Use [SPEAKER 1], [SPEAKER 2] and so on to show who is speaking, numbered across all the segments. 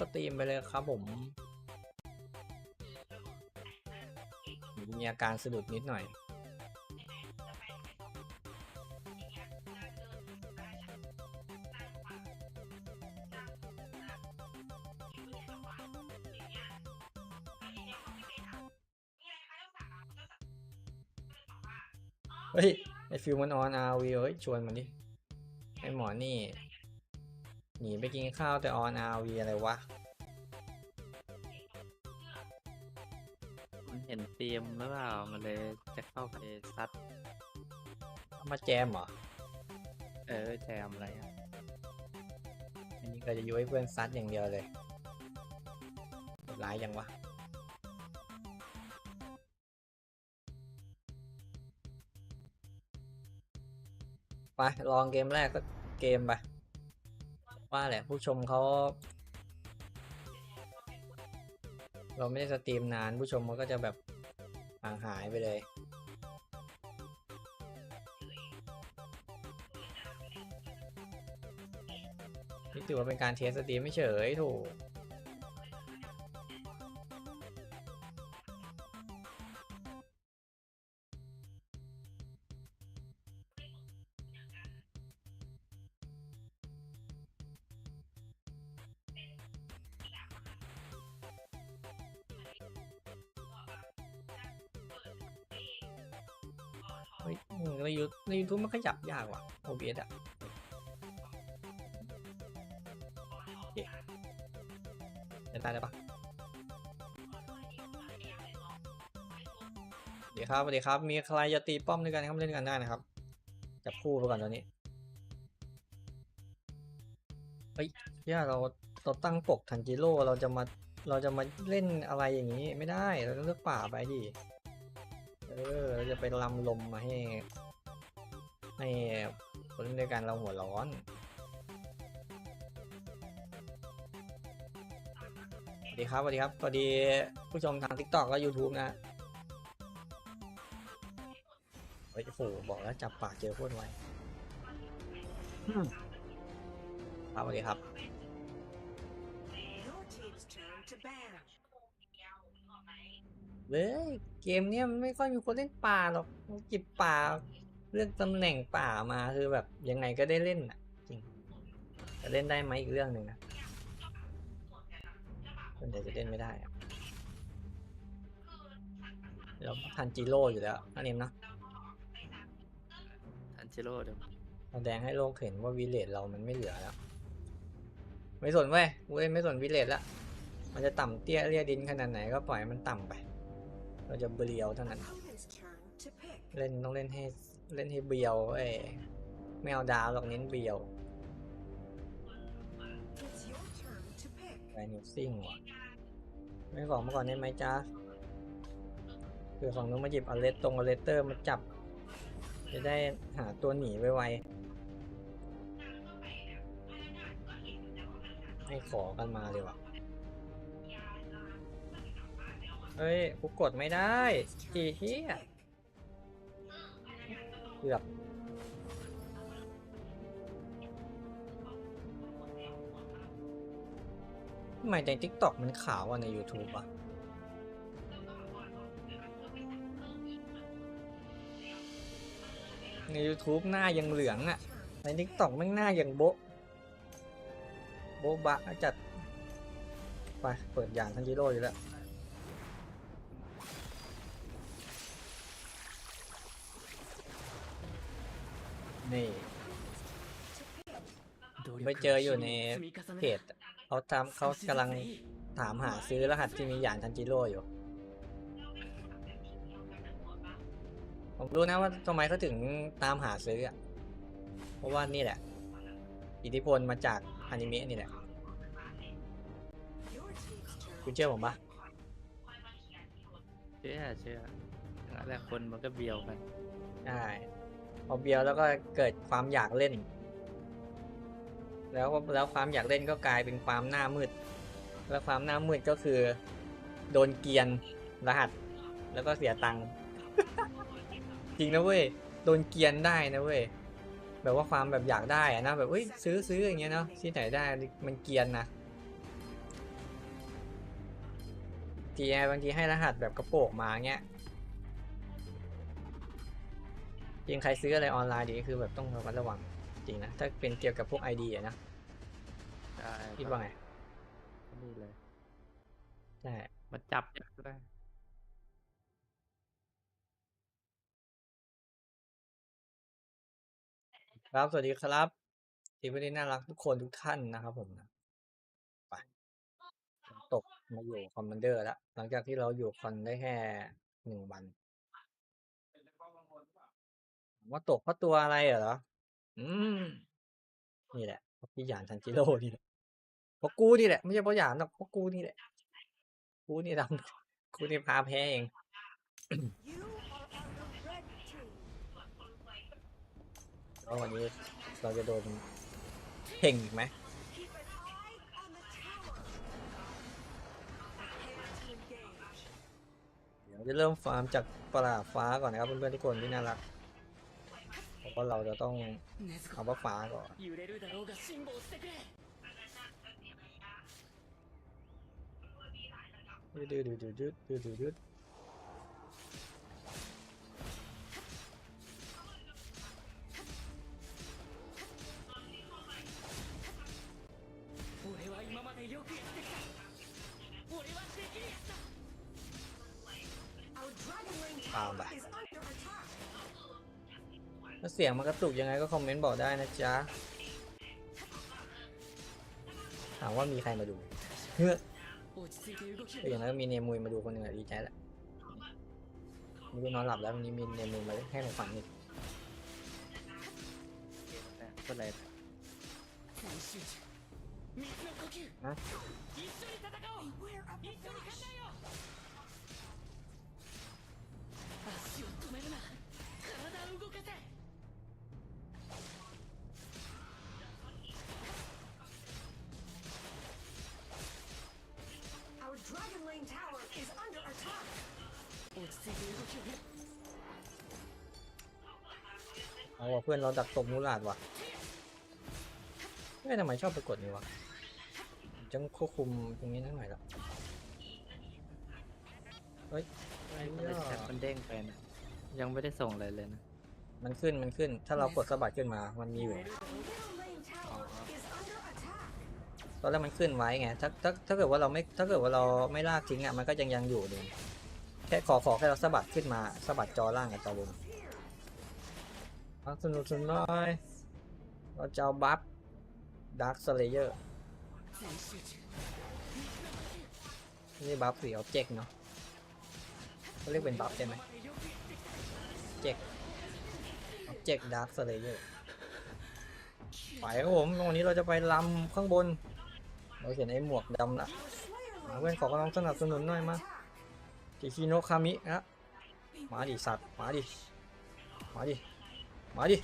[SPEAKER 1] สตรีมไปเลยครับผม มีอาการสะดุดนิดหน่อย เฮ้ย ไอฟิวมันออนอาวีเฮ้ย ชวนมันดิ ไอหมอนี่ หนีไปกินข้าวแต่ออนอาวีอะไรวะ
[SPEAKER 2] มันเห็นเตรียมหรือเปล่า มันเลยจะเข้าไปซัด
[SPEAKER 1] เอามาแจมเหรอ
[SPEAKER 2] เออแจมอะไรอะ
[SPEAKER 1] อันนี้ก็จะยุให้เพื่อนซัดอย่างเดียวเลยร้ายยังวะไปลองเกมแรกก็เกมไป ว่าแหละผู้ชมเขาเราไม่ได้สตรีมนานผู้ชมมันก็จะแบบห่างหายไปเลย นี่ถือว่าเป็นการเทสสตรีมไม่เฉยถูก ฮ้ยในยูในยูทูบมันขยับยากว่ะ OBS อะจะตายได้ปะเดี๋ยวครับสวัสดีครับ มีใครจะตีป้อมด้วยกันครับเล่นกันได้นะครับ จับคู่ไปก่อนตอนนี้ เฮ้ยย่าเราเราตั้งปกทันจิโร่เราจะมาเราจะมาเล่นอะไรอย่างนี้ไม่ได้ เราต้องเลือกป่าไปดิ เออเราจะไปลำลมมาให้ ให้คนเล่นด้วยกันเราหัวร้อนสวัสดีครับสวัสดีครับสวัสดีผู้ชมทาง TikTok และ YouTube นะเฮ้ยโอ้โหบอกแล้วจับปากเจอโคตรไวอืมครับสวัสดีครับ เว้ยเกมเนี้ยมันไม่ค่อยมีคนเล่นป่าหรอกมันจิบป่าเลือกตำแหน่งป่ามาคือแบบยังไงก็ได้เล่นอะ จริงจะเล่นได้ไหมอีกเรื่องหนึ่งนะส่วนใหญ่จะเล่นไม่ได้อะเดี๋ยวทันจิโร่อยู่แล้วนั่นเองเนาะ
[SPEAKER 2] ทันจิโร่เดี๋ยว
[SPEAKER 1] แสดงให้โลกเห็นว่าวิเลจเรามันไม่เหลือแล้ว ไม่สนเว้ยเว้ยไม่สนวิเลจละมันจะต่ำเตี้ยเรียดินขนาดไหนก็ปล่อยให้มันต่ำไป เราจะเบียวเท่านั้น
[SPEAKER 3] Opponent's turn to pick.
[SPEAKER 1] เล่นต้องเล่นให้เล่นให้เบียว เอ้ยไม่เอาดาวหรอกเน้นเบียว
[SPEAKER 3] It's your turn to pick.
[SPEAKER 1] ไรนิวซิ่งว่ะไม่บอกมาก่อนได้ไหมจ๊ะคือฝั่งนู้นมาหยิบอเลสตรงอเลสเตอร์มาจับ จะได้หาตัวหนีไวๆให้ขอกันมาเลยว่ะ เฮ้ยกูกดไม่ได้
[SPEAKER 3] Opponent's
[SPEAKER 1] อี
[SPEAKER 3] turn
[SPEAKER 1] เหี้ยเกือบทำไมใน TikTok มันขาวกว่าใน YouTube อะใน YouTube หน้ายังเหลืองอะ ใน TikTok แม่งหน้ายังโบ๊ะโบ๊ะบะจัด ไป เปิดอย่างทันจิโร่อยู่แล้ว นี่ ไปเจออยู่ในเพจเขาทำเขากำลังถามหาซื้อรหัสที่มีอย่างทันจิโร่อยู่ ผมรู้นะว่าทำไมเขาถึงตามหาซื้ออะเพราะว่านี่แหละ อิทธิพลมาจากอนิเมะนี่แหละ
[SPEAKER 3] Your team's turn
[SPEAKER 1] คุณเชื่อผมปะ
[SPEAKER 2] เชื่อเชื่อแล้วแหละคนมันก็เบียวกัน
[SPEAKER 1] ใช่ พอเบียวแล้วก็เกิดความอยากเล่น แล้วแล้วความอยากเล่นก็กลายเป็นความหน้ามืด แล้วความหน้ามืดก็คือ โดนเกียนรหัส แล้วก็เสียตังค์จริงนะเว้ยโดนเกียนได้นะเว้ยแบบว่าความแบบอยากได้อะนะแบบเอ้ยซื้อซื้ออย่างเงี้ยเนาะที่ไหนได้มันเกียนนะทีไงบางทีให้รหัสแบบกระโปงมาเงี้ย จริงใครซื้ออะไรออนไลน์ดีก็คือแบบต้องระมัดระวังจริงนะ ถ้าเป็นเกี่ยวกับพวก ID อะนะ
[SPEAKER 2] ใช่
[SPEAKER 1] คิดว่าไง
[SPEAKER 2] นี่เลย
[SPEAKER 1] ใช่
[SPEAKER 2] มาจับก็ได้
[SPEAKER 1] ครับสวัสดีครับทีมนี้น่ารักทุกคนทุกท่านนะครับผมนะไปฝนตกมาอยู่คอมมานเดอร์แล้วหลังจากที่เราอยู่คอนได้แค่หนึ่งวันถาม ว่าตกเพราะตัวอะไรเหรอ อืม นี่แหละเพราะพี่หยานทันจิโร่นี่แหละเพราะกูนี่แหละไม่ใช่เพราะหยานหรอกเพราะกูนี่แหละ กูนี่ทำกูนี่พาแพ้เองแล้ววันนี้เราจะโดนเพ่งอีกไหมเดี๋ยวจะเริ่มฟาร์มจากปลาฟ้าก่อนนะครับเพื่อนๆทุกคนที่น่ารัก เพราะเราจะต้องเอาว่าฟ้าก่อน
[SPEAKER 4] ยื
[SPEAKER 1] ดยืดยืดยืดยืดยืด ถ้าเสียงมันกระตุกยังไงก็คอมเมนต์บอกได้นะจ๊ะ ถามว่ามีใครมาดูเฮ้ออย่างนั้นมีเนมุยมาดูคนหนึ่งอะดีใจละมีนอนหลับแล้ววันนี้มีเนมุยมาให้หนูฟังอีก
[SPEAKER 2] เป็
[SPEAKER 4] นไรฮะ
[SPEAKER 1] เอาว่ะเพื่อนเราดักตบมูลาดว่ะเฮ้ยทำไมชอบไปกดนี่วะจังควบคุมตรงนี้นิดหน่อยละเฮ้ย
[SPEAKER 2] ไม่ได้แชทมันเด้งไปนะยังไม่ได้ส่งอะไรเลยนะ
[SPEAKER 1] มันขึ้นมันขึ้น ถ้าเรากดสะบัดขึ้นมา มันมีอยู่
[SPEAKER 3] Our middle lane tower is under attack.
[SPEAKER 1] ตอนแรกมันขึ้นไว้ไง ถ้าถ้าถ้าเกิดว่าเราไม่ถ้าเกิดว่าเราไม่ลากทิ้งอะมันก็ยังยังอยู่ดีแค่ขอขอแค่เราสะบัดขึ้นมาสะบัดจอล่างกับจอบน พักสนุกสนน้อย เราจะเอาบัฟดาร์คสเลเยอร์นี่บัฟสีออบเจกเนาะเขาเรียกเป็นบัฟใช่ไหมเจกออบเจกต์ดาร์คสเลเยอร์ไปครับผมวันนี้เราจะไปลำข้างบน เราเห็นไอ้หมวกดำละเพื่อนขอกำลังสนับสนุนหน่อยมาจิชิโนคามินะมาดิสัตว์ มาดิ มาดิ มาดิ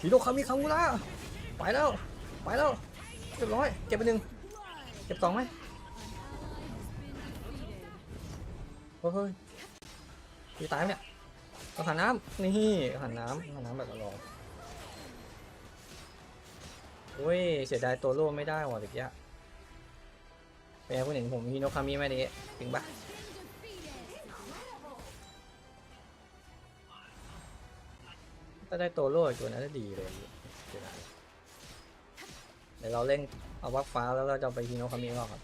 [SPEAKER 1] ชิโนคามิคังมูระไปแล้ว ไปแล้วเรียบร้อย เก็บไปหนึ่งเก็บสองไหมเฮ้ยเฮ้ยพี่ตายเนี่ยเอาหันน้ำนี่หันน้ำหันน้ำแบบรอโอ้ยเสียดายตัวโล่ไม่ได้ว่ะเด็กยะเป็นไงคุณเห็นผมฮิโนคามิไหมเด็กจริงปะ ถ้าได้ตัวโล่อีตัวนั้นจะดีเลยเดี๋ยวเราเล่นเอาวักฟ้าแล้วเราจะไปฮีโนคามิรอบครับ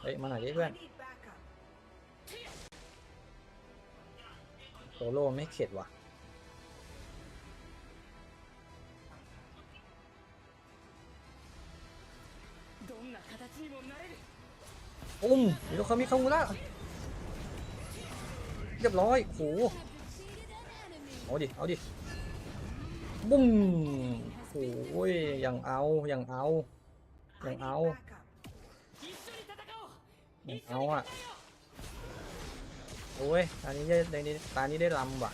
[SPEAKER 1] เฮ้ยมาหน่อยดิเพื่อนโซโล่ไม่เข็ดว่ะ อุ้มมีโเขามิคามูระเรียบร้อยโหเอาดิ เอาดิ บุ้มโอ้ยอย่างเอาอย่างเอา
[SPEAKER 3] อ
[SPEAKER 1] ย่า
[SPEAKER 3] ง
[SPEAKER 1] เอา
[SPEAKER 4] อ
[SPEAKER 1] ย่างเอาอะ โอ้ยตานี้ได้ในนี้ตานี้ได้ลำว่ะ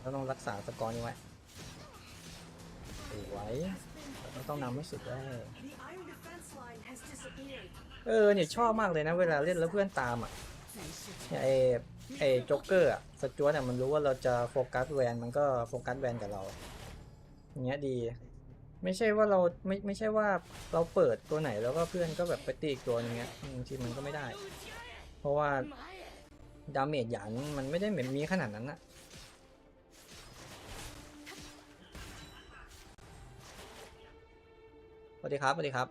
[SPEAKER 1] แล้วต้องรักษาสกอร์นี้ไว้ไว้ เราต้องนำให้สุดได้ เออเนี่ยชอบมากเลยนะ เวลาเล่นแล้วเพื่อนตามอะเยไอ้ไอ้จ็อกเกอร์อะสจวตเนี่ยมันรู้ว่าเราจะโฟกัสแวนมันก็โฟกัสแวนกับเราเงี้ยดี ไม่ใช่ว่าเราไม่ไม่ใช่ว่าเราเปิดตัวไหนแล้วก็เพื่อนก็แบบไปตีอีกตัวอย่างเงี้ยบางทีมันก็ไม่ได้ เพราะว่าดาเมจหยันมันไม่ได้เหมือนมีขนาดนั้นอะ สวัสดีครับสวัสดีครับ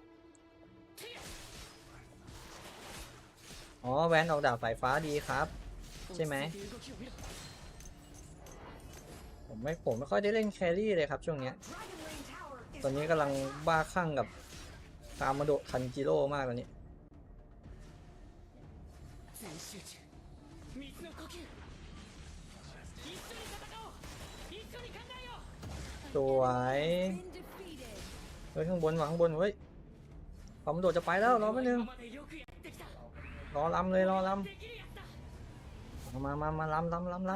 [SPEAKER 1] อ๋อแวนออกดาบสายฟ้าดีครับ ใช่ไหม ผมไม่ผมไม่ค่อยได้เล่นแครี่เลยครับช่วงเนี้ย ตอนนี้กำลังบ้าคลั่งกับตามมาโดคันจิโร่มากตอนนี้ตัว
[SPEAKER 3] ไย
[SPEAKER 1] ฮ้ยข้างบนมาข้างบนเฮ้ยคอมโดดจะไปแล้วรอไม่นึงรอลำเลยรอลำมามามาลำลำลำล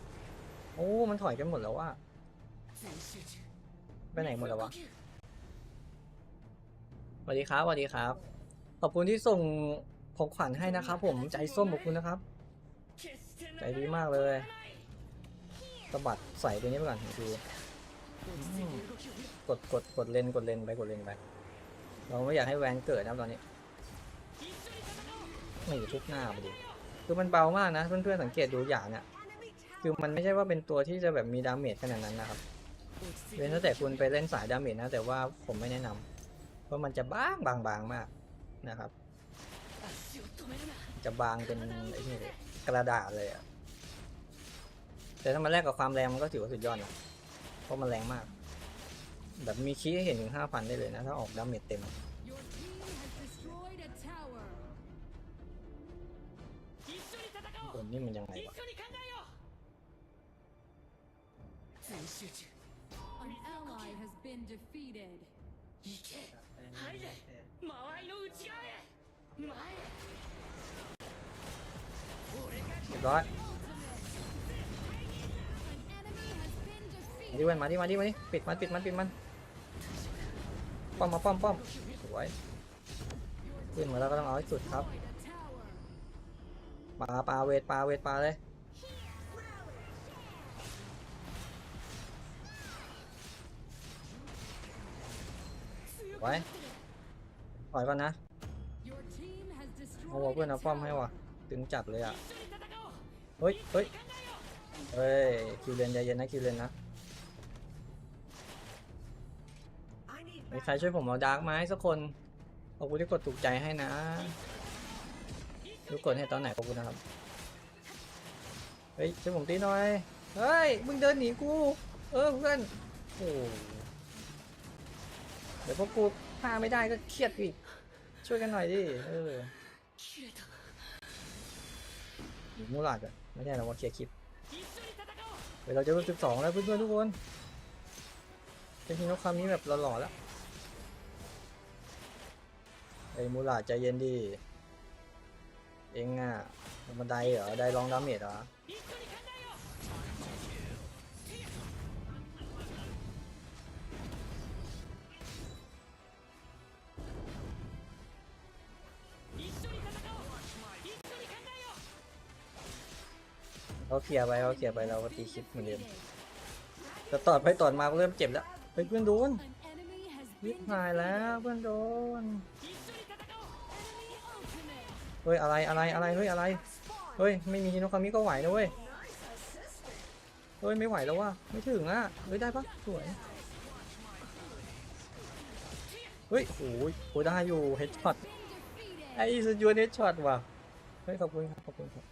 [SPEAKER 1] ำโอ้ มันถอยกันหมดแล้วว่ะไปไหนหมดแล้ววะสวัสดีครับสวัสดีครับ ขอบคุณที่ส่งของขวัญให้นะครับ ผมใจส้มขอบคุณนะครับ ใจดีมากเลยสะบัดใส่ตัวนี้ไปก่อนดู กดกดกดเลนกดเลนไปกดเลนไปเราไม่อยากให้แวนเกิดนะตอนนี้ไม่ทุกหน้าไปดิคือมันเบามากนะเพื่อนๆสังเกตดูอย่างเนี่ยคือมันไม่ใช่ว่าเป็นตัวที่จะแบบมีดาเมจขนาดนั้นนะครับเว้นแต่คุณไปเล่นสายดาเมจนะ แต่ว่าผมไม่แนะนำเพราะมันจะบางบางบางมากนะครับ จะบางเป็นไอ้นี่กระดาษเลยอะแต่ถ้ามาแลกกับความแรงมันก็ถือว่าสุดยอดนะ ราะมันแรงมาก แบบมีคีให้เห็นถึงห้าพันได้เลยนะ ถ้าออกดาเมจเต็ม ตันี้มันยังไงวะเรียบร้อย ดิเว้นมาดิมาดิมาดิปิดมันปิดมันปิดมันป้อมมาป้อมป้อมสวยขึ้นมาแล้วก็ต้องเอาให้สุดครับปลาปลาเวทปลาเวทปลาเลยไว้ถอยก่อนนะเอาวะเพื่อนเอาป้อมให้วะตึงจัดเลยอะ เฮ้ยเฮ้ยเฮ้ยคิวเลนใจเย็นนะคิวเลนนะ มีใครช่วยผมเอาดาร์กไม้สักคนขอบกูณที่กดถูกใจให้นะรู้กดให้ตอนไหนขอบคุนะครับ เฮ้ยช่วยผมตีหน่อย เฮ้ย มึงเดินหนีกู เออเพื่อนโอ้เดี๋ยวพวกกูฆ่าไม่ได้ก็เครียดอีก ช่วยกันหน่อยดิ เออมูลาดอะไม่ใช่หรอกว่าเคลียร์คลิปเดี๋ยวเราจะรุ่นสิบสองแล้วเพื่อนๆทุกคนจริงๆแล้วคำนี้แบบหล่อๆแล้ว อ้มูลาใจเย็นดีเองอะธรรมดาเหรอได้ลองดาเมจเหรอเขาเคลียร์ไปเขาเคลียร์ไปเราก็ตีคลิปเหมือนเดิมจะตอดไปตอดมาเริ่มเจ็บแล้วเฮ้ยเพื่อนโดนวิบหายแล้วเพื่อนโดน เฮ้ยอะไรอะไรอะไรเฮ้ยอะไรเฮ้ยไม่มีฮิโนคามิก็ไหวนะเว้ยเฮ้ยไม่ไหวแล้วว่ะไม่ถึงอะเฮ้ยได้ปะสวยเฮ้ยโอ้ยโหได้อยู่เฮดช็อตไอ้สุดยอดเฮดช็อตว่ะเฮ้ยขอบคุณครับขอบคุณครับ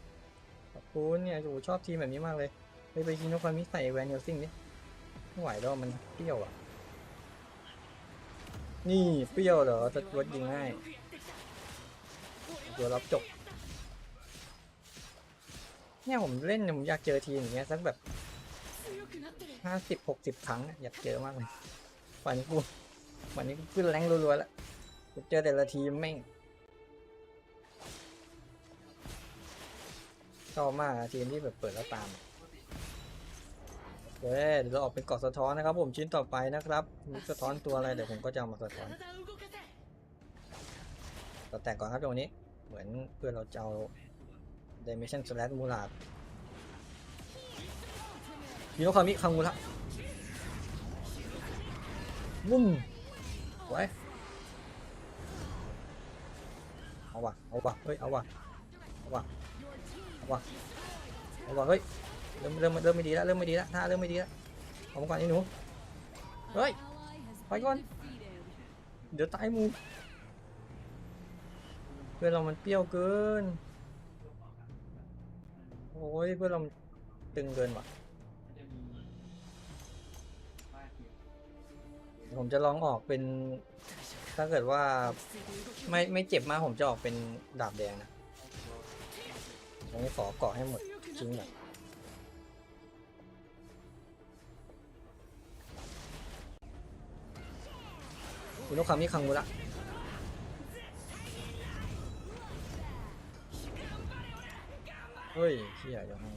[SPEAKER 1] ขอบคุณเนี่ยโอ้โหชอบทีมแบบนี้มากเลยไปไปฮิโนคามิใส่แวนเนลซิงดิไม่ไหวแล้วมันเปรี้ยวอะนี่เปรี้ยวเหรอจะรถยิงง่าย ตัวรับจบ เนี่ยผมเล่นผมอยากเจอทีอย่างเงี้ยสักแบบห้าสิบหกสิบครั้งอยากเจอมากเลยวันนี้กูวันนี้กูขึ้นแรงรัวๆแล้วกูเจอแต่ละทีมแม่งชอบมากทีมที่แบบเปิดแล้วตามเดี๋ยวเราออกเป็นเกาะสะท้อนนะครับ ผมชิ้นต่อไปนะครับสะท้อนตัวอะไรเดี๋ยวผมก็จะมาสะท้อนต่อแตกก่อนครับตรงนี้ เหมือนเพื่อนเราจะเอา Dimension Slash มูลาดยูโนคามิคังมูระวุ้มไว้เอาว่ะเอาว่ะเฮ้ยเอาว่ะเอาว่ะเอาว่ะเอาว่ะเฮ้ยเริ่มเริ่มเริ่มไม่ดีแล้วเริ่มไม่ดีแล้วท่าเริ่มไม่ดีแล้วเอามาก่อนไอ้หนูเฮ้ยไปก่อนเดี๋ยวตายมู เพื่อนเรามันเปรี้ยวเกิน โอ้ยเพื่อนเราตึงเกินว่ะเดี๋ยวผมจะลองออกเป็น ถ้าเกิดว่าไม่ไม่เจ็บมากผมจะออกเป็นดาบแดงนะตรงนี้ขอเกาะให้หมดทิ้งหน่อยคุณลูกคามิคังมุระ เฮ้ยเชี่ยอย่าให้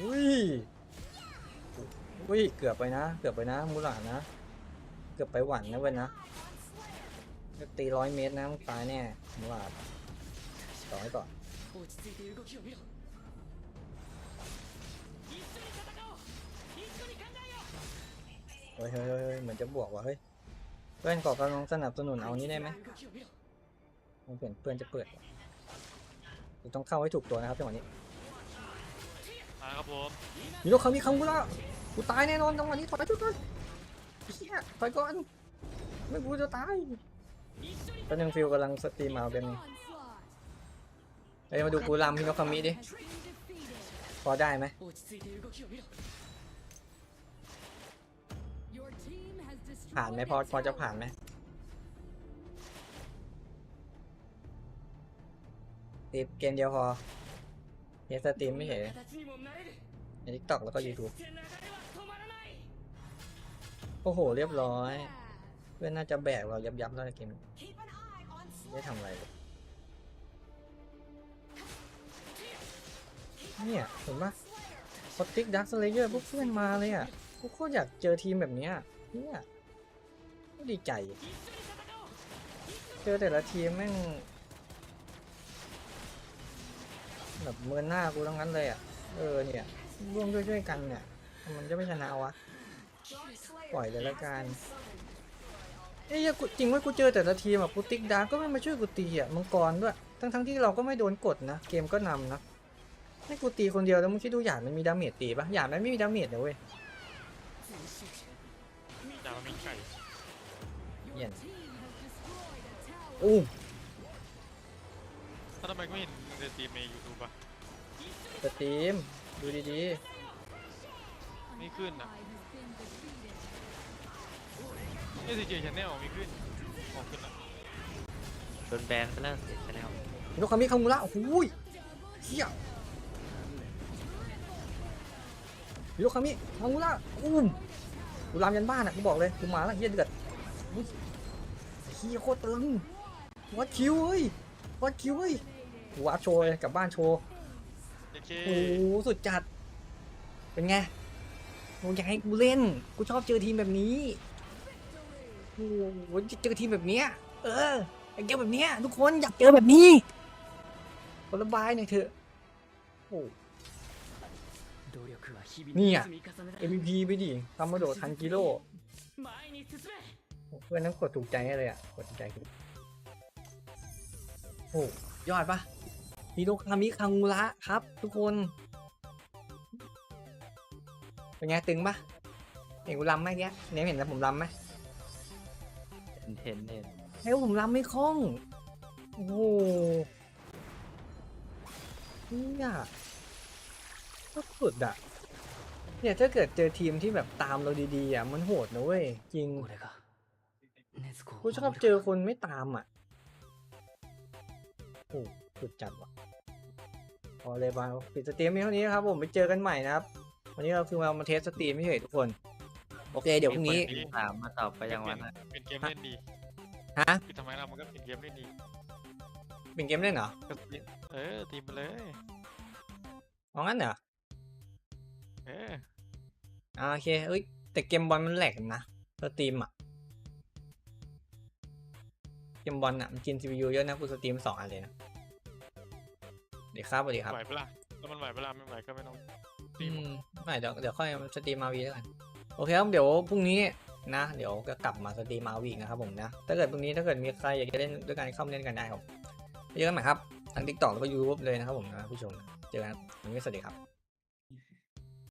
[SPEAKER 1] อุ้ยอุ้ย เกือบไปนะ เกือบไปนะ มูหลานะเกือบไปหวันนะเว้ยนะจะตีร้อยเมตรนะมึตายแน่มูหลาต่อให้ก่อนเฮ้ยเฮ้ยเฮ้ยเหมือนจะบวกว่ะเฮ้ย เพื่อนขอกำลังสนับสนุนเอานี้ได้ไหมเพื่อนเพื่อนจะเปิด คุณต้องเข้าให้ถูกตัวนะครับจังหวะนี้
[SPEAKER 5] มาครับผม
[SPEAKER 1] มิโนคามีคังบุระกูตายแน่นอนจังหวะนี้ถอยชุดก่อนเฮียถอยก่อนไม่กูจะตายตอนนึงฟิลกำลังสตรีมเอาเป็นเอ้มาดูกูรำพี่นคามิดิพอได้ไหมผ่านไหมพอพอจะผ่านไหม ตีเกมเดียวพอเฮสตรีมไม่เห็
[SPEAKER 4] น
[SPEAKER 1] ในทิกตอกแล้วก็ยูทูบโอ้โห เรียบร้อย เพื่อนน่าจะแบกเรายับยับแล้วในเกมไม่ทำอะไร เนี่ยเห็นปะพอติกดักสเลเยอร์พวกเพื่อนมาเลยอะกูโคตรอยากเจอทีมแบบนี้เนี่ยดีใจ เจอแต่ละทีมแม่ง แบบเมินหน้ากูทั้งนั้นเลยอะ เออเนี่ยร่วมด้วยช่วยๆกันเนี่ยทำไมันจะไม่ชนะวะ ปล่อยเลยละกันเอ้ยกูจริงว่ากูเจอแต่ละทีมอะกูติ๊กดาร์กก็ไม่มาช่วยกูตีอะมังกรด้วย ทั้งทั้งๆที่เราก็ไม่โดนกดนะ เกมก็นำนะให้กูตีคนเดียวแล้วมึงคิดดูหยาดมันมีดาเมจตีปะหยาดมันไม่มีดาเมจนะเว้ย
[SPEAKER 5] ดาวมีไก่
[SPEAKER 1] เหี้ย็นอู้
[SPEAKER 5] ถ้าทำไมไม่เห็นในสตรีมในยูทูบอะ
[SPEAKER 1] สตรีมดูดี
[SPEAKER 5] ไม่ขึ้นอะเอซีเจชแนลมีขึ้นออกขึ้นละ
[SPEAKER 2] โดนแบนไปแล้วเสร็จไปแล้ว
[SPEAKER 1] ๆลูกคามิคามุระโอ้โหยเฮียลูกคามิคามุระอุ้มกูรามยันบ้านอะกูบอกเลยกูมาแล้วเฮียเดือดอุ๊ยเฮียโคตรตึงวัดคิวเฮ้ยวัดคิวเฮ้ย กูอัพโชยกลับบ้านโชว์
[SPEAKER 5] โอ้
[SPEAKER 1] โหสุดจัด เป็นไงกูอยากให้กูเล่น กูชอบเจอทีมแบบนี้โอ้โหเจอทีมแบบเนี้ย เอออยากเจแบบเนี้ยทุกคนอยากเจอแบบนี้ระบายหน่อยเถอะโอ้
[SPEAKER 4] นี่อะ
[SPEAKER 1] MVP ไปดิทำมาโดดทันกิโลเพื่อนนั้นกดถูกใจเลยอะ กดถูกใจโอ้ ยอดปะมีโดคามิคังุระครับ ทุกคน เป็นไงตึงปะเห็นกูรำไหมเนี้ยเนี่ยเห็นแล้วผมรำไหม
[SPEAKER 2] เห็นเห็นเห็น
[SPEAKER 1] เฮ้ยผมรำไม่คล่อง โอ้โหเนี่ยก็สุดอะเนี่ยถ้าเกิดเจอทีมที่แบบตามเราดีๆอะมันโหดนะเว้ยจริงกูชอบเจอคนไม่ตามอะ โอ้สุดจัดว่ะพอเลยบางปิดสตรีมเท่านี้นะครับผมไปเจอกันใหม่นะครับวันนี้เราคือมามาเทสสตรีมไม่เฉยทุกคน โอเค เดี๋ยวพรุ่งนี้
[SPEAKER 2] มีคนถามมาตอบไปยังวันนะ
[SPEAKER 5] เป็นเกมเล่นดี
[SPEAKER 1] ฮะ
[SPEAKER 5] คือทำไมเรามันก็เป็นเกมเล่นดี
[SPEAKER 1] เป็นเกมเล่นเหรอ
[SPEAKER 5] ก็ตีเออตีมาเลย
[SPEAKER 1] เอางั้นเหรอ
[SPEAKER 5] เออ
[SPEAKER 1] อ่าโอเคเอ้ยแต่เกมบอลมันแหลกนะสตรีมอะเกมบอลอะมันกิน CPU เยอะนะกูสตรีมสองอันเลยนะเดี๋ยวครับสวัสดีครับ
[SPEAKER 5] ไหวปะล่ะแล้วมันไหวปะล่ะไม่ไหวก็ไม่ต้องตี
[SPEAKER 1] อื
[SPEAKER 5] หมด
[SPEAKER 1] มไม่เดี๋ยวเดี๋ยวค่อยสตรีมมาวีแล้วกันโอเคครับเดี๋ยวพรุ่งนี้นะ เดี๋ยวก็กลับมาสตรีมมาวีนะครับผมนะ ถ้าเกิดพรุ่งนี้ถ้าเกิดมีใครอยากจะเล่นด้วยกันเข้ามาเล่นกันได้ครับเจอกันใหม่ครับทั้ง TikTok แล้วก็ YouTube เลยนะครับผมนะผู้ชมเจอกันครับวันนี้สวัสดีครับ